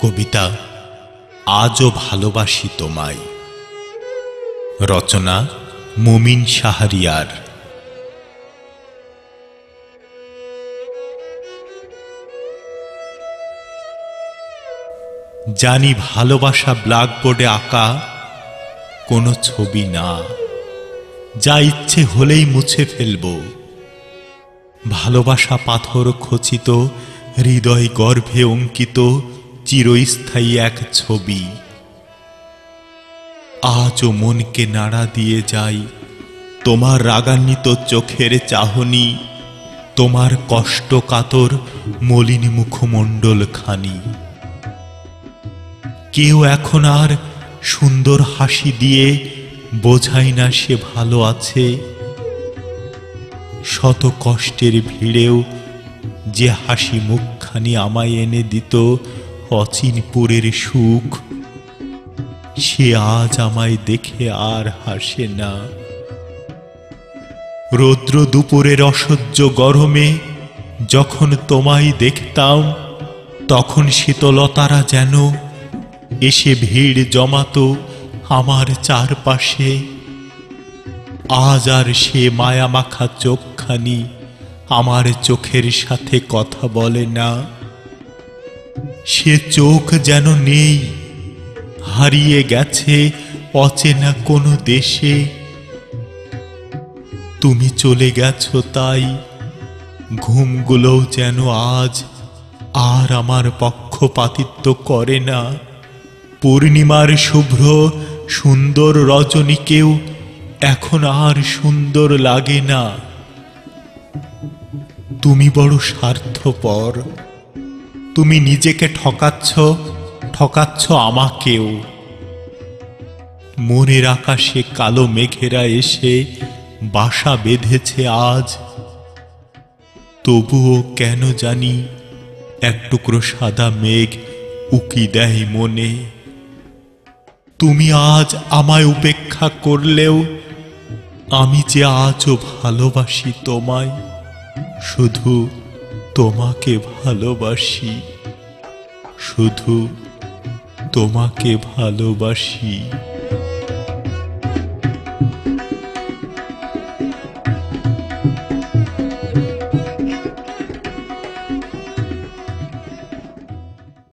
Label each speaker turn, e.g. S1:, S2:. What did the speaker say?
S1: কবিতা আজও ভালোবাসি তোমায়। রচনা মুমিন শাহরিয়ার। জানি ভালোবাসা ব্ল্যাকবোর্ডে আঁকা কোনো ছবি না। যা ইচ্ছে হলেই মুছে ফেলব। ভালোবাসা পাথর খচিত, হৃদয় গর্ভে অঙ্কিত চিরস্থায়ী এক ছবি। আজও মনকে নাড়া দিয়ে যাই তোমার রাগান্বিত চোখের চাহনি, তোমার কষ্ট কাতর মলিন মুখমণ্ডল খানি। কেউ এখন আর সুন্দর হাসি দিয়ে বোঝাই না সে ভালো আছে। শত কষ্টের ভিড়েও যে হাসি মুখখানি আমায় এনে দিত অচিনপুরের সুখ। সে আজ আমায় দেখে আর হাসে না। রৌদ্র দুপুরের অসহ্য গরমে যখন তোমায় দেখতাম, তখন শীতলতারা যেন এসে ভিড় জমাতো আমার চারপাশে। আজ আর সে মায়ামাখা চোখখানি আমার চোখের সাথে কথা বলে না। সে চোখ যেন নেই। হারিয়ে গেছে অচেনা কোনো দেশে। তুমি চলে গেছো তাই, ঘুমগুলোও যেন আজ আর আমার পক্ষপাতিত্ব করে না। পূর্ণিমার শুভ্র, সুন্দর রজনীকেও এখন আর সুন্দর লাগে না। তুমি বড় স্বার্থপর। তুমি নিজেকে ঠকাচ্ছ ঠকাচ্ছ আমাকেও। মনের আকাশে কালো মেঘেরা এসে বাসা বেঁধেছে আজ। তবুও কেন জানি এক টুকরো সাদা মেঘ উকি দেয় মনে। তুমি আজ আমায় উপেক্ষা করলেও আমি যে আজও ভালোবাসি তোমায়, শুধু তোমাকে ভালোবাসি। শুধু তোমাকে ভালোবাসি।